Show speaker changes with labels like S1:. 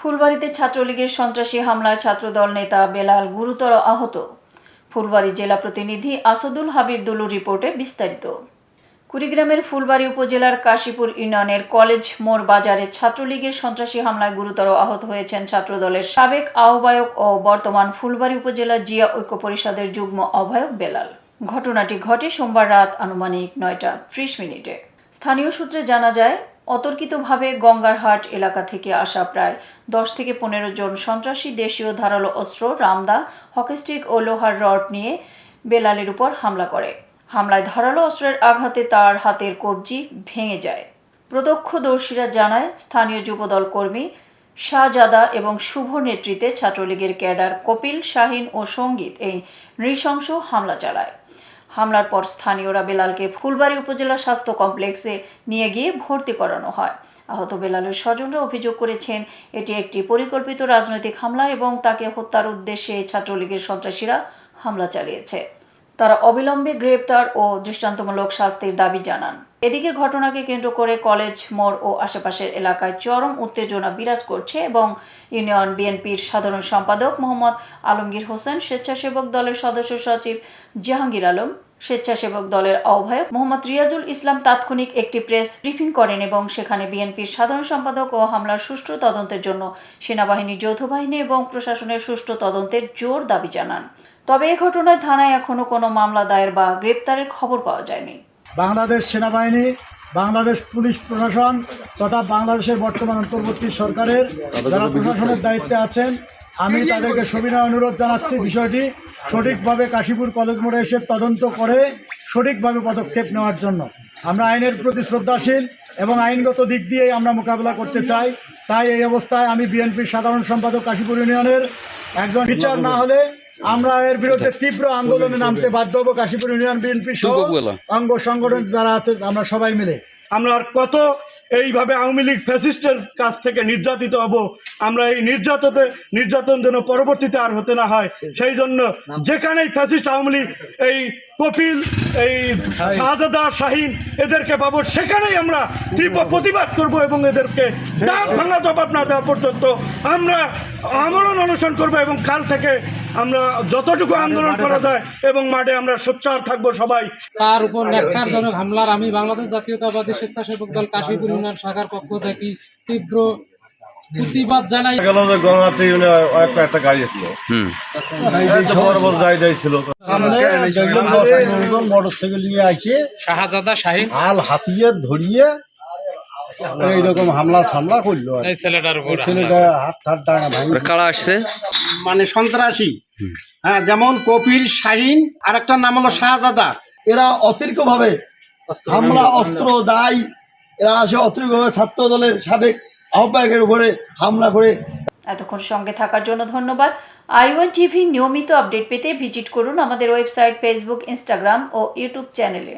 S1: ফুলবাড়িতে ছাত্রলীগের সন্ত্রাসী হামলায় ছাত্রদল নেতা বেলাল গুরুতর আহত। ফুলবাড়ি জেলা প্রতিনিধি আসাদুল হাবিব দুলুর রিপোর্টে বিস্তারিত। কুড়িগ্রামের ফুলবাড়ি উপজেলার কাশীপুর ইউনিয়নের কলেজ মোড় বাজারে ছাত্রলীগের সন্ত্রাসী হামলায় গুরুতর আহত হয়েছেন ছাত্রদলের সাবেক আহ্বায়ক ও বর্তমান ফুলবাড়ি উপজেলা জিয়া ঐক্য পরিষদের যুগ্ম আহ্বায়ক বেলাল। ঘটনাটি ঘটে সোমবার রাত আনুমানিক নয়টা ত্রিশ মিনিটে। স্থানীয় সূত্রে জানা যায় অতর্কিতভাবে গঙ্গারহাট এলাকা থেকে আসা প্রায় দশ থেকে পনেরো জন সন্ত্রাসী দেশীয় ধারালো অস্ত্র, রামদা হকিস্টিক ও লোহার রড নিয়ে বেলালের উপর হামলা করে। হামলায় ধারালো অস্ত্রের আঘাতে তার হাতের কবজি ভেঙে যায়। প্রত্যক্ষদর্শীরা জানায়, স্থানীয় যুবদল কর্মী শাহজাদা এবং শুভ নেতৃত্বে ছাত্রলীগের ক্যাডার কপিল শাহিন ও সংগীত এই নৃশংস হামলা চালায়। হামলার পর স্থানীয়রা বেলালকে ফুলবাড়ি উপজেলা স্বাস্থ্য কমপ্লেক্সে নিয়ে গিয়ে ভর্তি করানো হয়। আহত বেলালের স্বজনরা অভিযোগ করেছেন, এটি একটি পরিকল্পিত রাজনৈতিক হামলা এবং তাকে হত্যার উদ্দেশ্যে ছাত্রলীগের সন্ত্রাসীরা হামলা চালিয়েছে। তারা অবিলম্বে গ্রেপ্তার ও দৃষ্টান্তমূলক শাস্তির দাবি জানান। এদিকে ঘটনাকে কেন্দ্র করে কলেজ, মোড় ও আশেপাশের এলাকায় চরম উত্তেজনা বিরাজ করছে এবং ইউনিয়ন বিএনপির সাধারণ সম্পাদক মোহাম্মদ আলমগীর হোসেন স্বেচ্ছাসেবক দলের সদস্য সচিব জাহাঙ্গীর আলম স্বেচ্ছাসেবক দলের আহ্বায়ক মোহাম্মদ রিয়াজুল ইসলাম তাৎক্ষণিক একটি প্রেস ব্রিফিং করেন এবং সেখানে বিএনপির সাধারণ সম্পাদক ও হামলার সুষ্ঠু তদন্তের জন্য সেনাবাহিনী যৌথ বাহিনী এবং প্রশাসনের সুষ্ঠু তদন্তের জোর দাবি জানান। তবে এ ঘটনায় থানায় এখনও কোনো মামলা দায়ের বা গ্রেপ্তারের খবর পাওয়া যায়নি।
S2: বাংলাদেশ সেনাবাহিনী, বাংলাদেশ পুলিশ প্রশাসন তথা বাংলাদেশের বর্তমান অন্তর্বর্তী সরকারের যারা প্রশাসনের দায়িত্বে আছেন আমি তাদেরকে সবিনয় অনুরোধ জানাচ্ছি বিষয়টি। সঠিকভাবে কাশীপুর কলেজ মোড়ে এসে তদন্ত করে সঠিকভাবে পদক্ষেপ নেওয়ার জন্য। আমরা আইনের প্রতি শ্রদ্ধাশীল এবং আইনগত দিক দিয়েই আমরা মোকাবিলা করতে চাই। তাই এই অবস্থায় আমি বিএনপির সাধারণ সম্পাদক কাশীপুর ইউনিয়নের একজন বিচার না হলে আমরা এর বিরুদ্ধে তীব্র আন্দোলনে নামতে বাধ্য হব কাশীপুর ইউনিয়ন বিএনপি সহ অঙ্গ সংগঠন যারা আছে আমরা সবাই মিলে।
S3: আমরা আর কত এইভাবে আওয়ামী লীগ ফ্যাসিস্টের কাছ থেকে নির্যাতিত হব। আমরা এই নির্যাততে নির্যাতন যেন পরবর্তীতে আর হতে না হয়। সেই জন্য যেখানেই ফ্যাসিস্ট আওয়ামী লীগ, এই কপিল, এই শাহজাদা, শাহিন এদেরকে পাবো, সেখানেই আমরা তীব্র প্রতিবাদ করব এবং এদেরকে দাঁত ভাঙা জবাব না দেওয়া পর্যন্ত আমরা আমরণ অনশন করব এবং কাল থেকে আমরা যতটুকু আন্দোলন করা যায় এবং মাঠে আমরা সোচ্চার থাকব সবাই।
S4: তার উপর ন্যাক্কারজনক হামলার আমি বাংলাদেশ জাতীয়তাবাদী স্বেচ্ছাসেবক দল কাশীপুর ইউনিয়ন শাখার পক্ষ থেকে তীব্র প্রতিবাদ জানাই।
S5: গেল যে গঙ্গাতে একটা একটা গাড়ি ছিল এই তো বড় বড় গাড়ি গাড়ি ছিল
S2: সামনে দেখলাম দশ পনেরো জন মোটর সাইকেল নিয়ে আসে
S4: শাহজাদা শাহিন।
S2: হাল হাতিয়ে ধরিয়ে এইরকম হামলা সামলা করল
S4: ছেলেটার
S2: ছেলেটা হাত ঠাট ডাঙা
S6: কারা আসছে?
S7: মানে সন্ত্রাসী। হ্যাঁ যেমন কপিল শাহিন আর একটা নাম হলো শাহজাদা।
S2: এরা অতিরিক্ত ভাবে হামলা অস্ত্র দায় এরা আসে অতিরিক্ত ভাবে ছাত্র দলের সাবেক আহ্বায়কের উপরে হামলা করে।
S1: এতক্ষণ সঙ্গে থাকার জন্য ধন্যবাদ। আইওয়ান টিভি নিয়মিত আপডেট পেতে ভিজিট করুন আমাদের ওয়েবসাইট ফেসবুক ইনস্টাগ্রাম ও ইউটিউব চ্যানেলে।